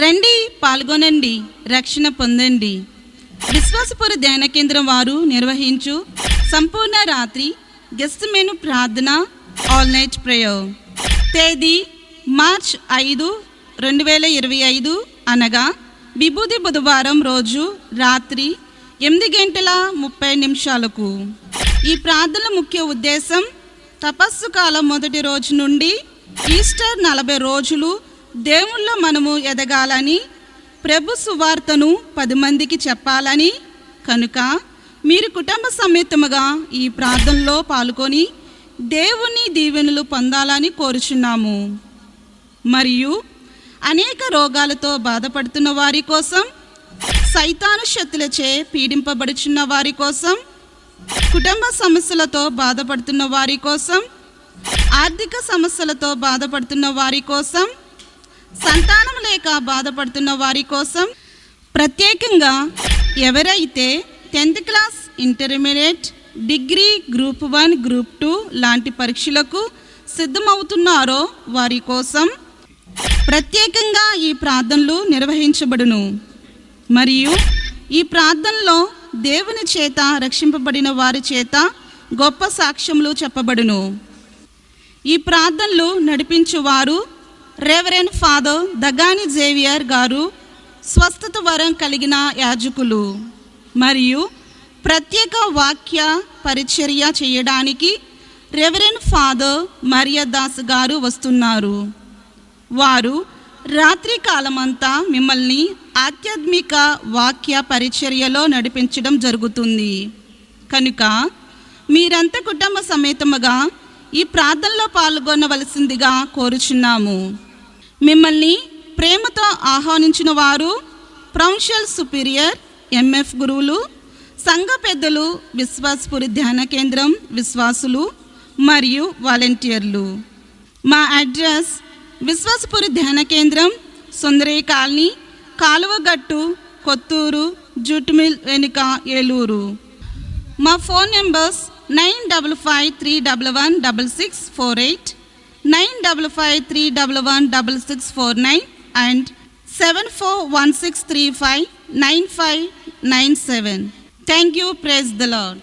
రండి పాల్గొనండి రక్షణ పొందండి. విశ్వాసపుర ధ్యాన కేంద్రం వారు నిర్వహించు సంపూర్ణ రాత్రి గెస్ట్ మెను ప్రార్థన ఆల్ నైట్ ప్రేయర్. తేదీ మార్చ్ ఐదు రెండు వేల ఇరవై ఐదు అనగా విభూది బుధవారం రోజు రాత్రి ఎనిమిది గంటల ముప్పై నిమిషాలకు. ఈ ప్రార్థన ముఖ్య ఉద్దేశం తపస్సు కాలం మొదటి రోజు నుండి ఈస్టర్ నలభై రోజులు దేవుళ్ళ మనము ఎదగాలని ప్రభు సువార్తను పది మందికి చెప్పాలని కనుక మీరు కుటుంబ సమేతముగా ఈ ప్రార్థనలో పాల్గొని దేవుని దీవెనలు పొందాలని కోరుచున్నాము. మరియు అనేక రోగాలతో బాధపడుతున్న వారి కోసం సైతాను శక్తులచే పీడింపబడుచున్న వారి కోసం కుటుంబ సమస్యలతో బాధపడుతున్న వారి కోసం ఆర్థిక సమస్యలతో బాధపడుతున్న వారి కోసం సంతానం బాధపడుతున్న వారి కోసం ప్రత్యేకంగా ఎవరైతే tenth class intermediate degree group one group two లాంటి పరీక్షలకు సిద్ధమవుతున్నారో వారి కోసం ప్రత్యేకంగా ఈ ప్రార్థనలు నిర్వహించబడును. మరియు ఈ ప్రార్థనలో దేవుని చేత రక్షింపబడిన వారి చేత గొప్ప సాక్ష్యములు చెప్పబడును. ఈ ప్రార్థనలు నడిపించువారు రెవరెన్ ఫాదర్ దగాని జేవియర్ గారు స్వస్థత వరం కలిగిన యాజకులు. మరియు ప్రత్యేక వాక్య పరిచర్య చేయడానికి రెవరెన్ ఫాదర్ మర్యాదాస్ గారు వస్తున్నారు. వారు రాత్రి కాలమంతా మిమ్మల్ని ఆధ్యాత్మిక వాక్య పరిచర్యలో నడిపించడం జరుగుతుంది. కనుక మీరంతా కుటుంబ సమేతముగా ఈ ప్రార్థనలో పాల్గొనవలసిందిగా కోరుచున్నాము. మిమ్మల్ని ప్రేమతో ఆహ్వానించిన వారు ప్రౌన్షియల్ సుపీరియర్ ఎంఎఫ్ గురువులు సంఘ పెద్దలు విశ్వాసపురి ధ్యాన కేంద్రం విశ్వాసులు మరియు వాలంటీర్లు. మా అడ్రస్ విశ్వాసపురి ధ్యాన కేంద్రం సుందరే కాలనీ కాలువగట్టు కొత్తూరు జూట్మిల్ వెనుక ఏలూరు. మా phone numbers nine double five three double one double six four eight nine double five three double one double six four nine and seven four one six three five nine five nine seven thank you praise the Lord